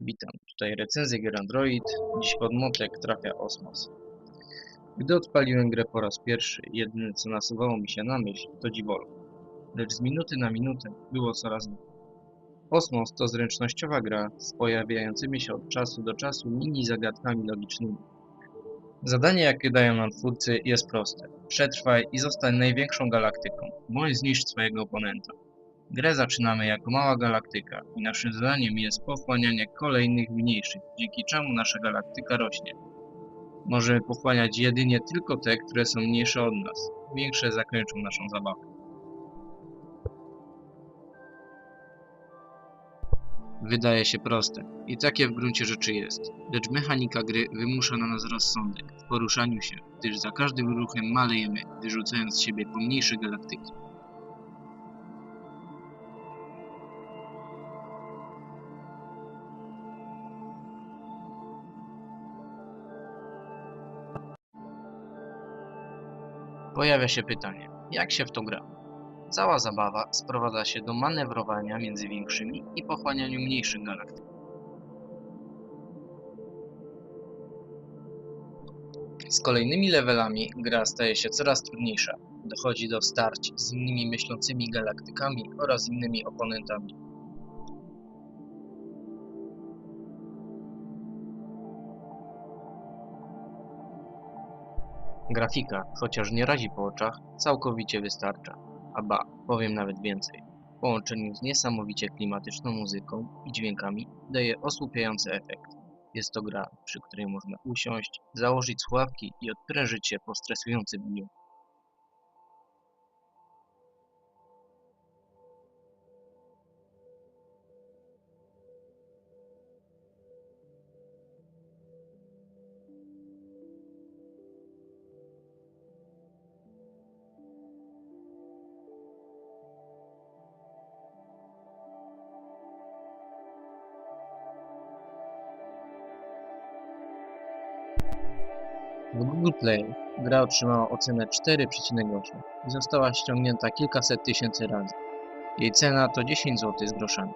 Witam, tutaj recenzja gier Android. Dziś pod motek trafia Osmos. Gdy odpaliłem grę po raz pierwszy, jedyne co nasuwało mi się na myśl to dziwol. Lecz z minuty na minutę było coraz lepiej. Osmos to zręcznościowa gra z pojawiającymi się od czasu do czasu mini zagadkami logicznymi. Zadanie jakie dają nam twórcy jest proste. Przetrwaj i zostań największą galaktyką, bądź zniszcz swojego oponenta. Grę zaczynamy jako mała galaktyka i naszym zadaniem jest pochłanianie kolejnych mniejszych, dzięki czemu nasza galaktyka rośnie. Możemy pochłaniać jedynie tylko te, które są mniejsze od nas. Większe zakończą naszą zabawę. Wydaje się proste i takie w gruncie rzeczy jest, lecz mechanika gry wymusza na nas rozsądek w poruszaniu się, gdyż za każdym ruchem malejemy, wyrzucając z siebie pomniejsze galaktyki. Pojawia się pytanie, jak się w to gra? Cała zabawa sprowadza się do manewrowania między większymi i pochłanianiu mniejszych galaktyk. Z kolejnymi levelami gra staje się coraz trudniejsza. Dochodzi do starć z innymi myślącymi galaktykami oraz innymi oponentami. Grafika, chociaż nie razi po oczach, całkowicie wystarcza. A ba, powiem nawet więcej. W połączeniu z niesamowicie klimatyczną muzyką i dźwiękami daje osłupiający efekt. Jest to gra, przy której można usiąść, założyć słuchawki i odprężyć się po stresującym dniu. W Google Play gra otrzymała ocenę 4,8 i została ściągnięta kilkaset tysięcy razy. Jej cena to 10 zł z groszami.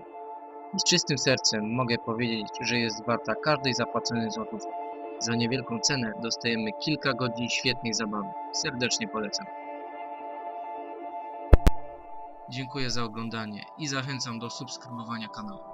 Z czystym sercem mogę powiedzieć, że jest warta każdej zapłaconej złotówki. Za niewielką cenę dostajemy kilka godzin świetnej zabawy. Serdecznie polecam. Dziękuję za oglądanie i zachęcam do subskrybowania kanału.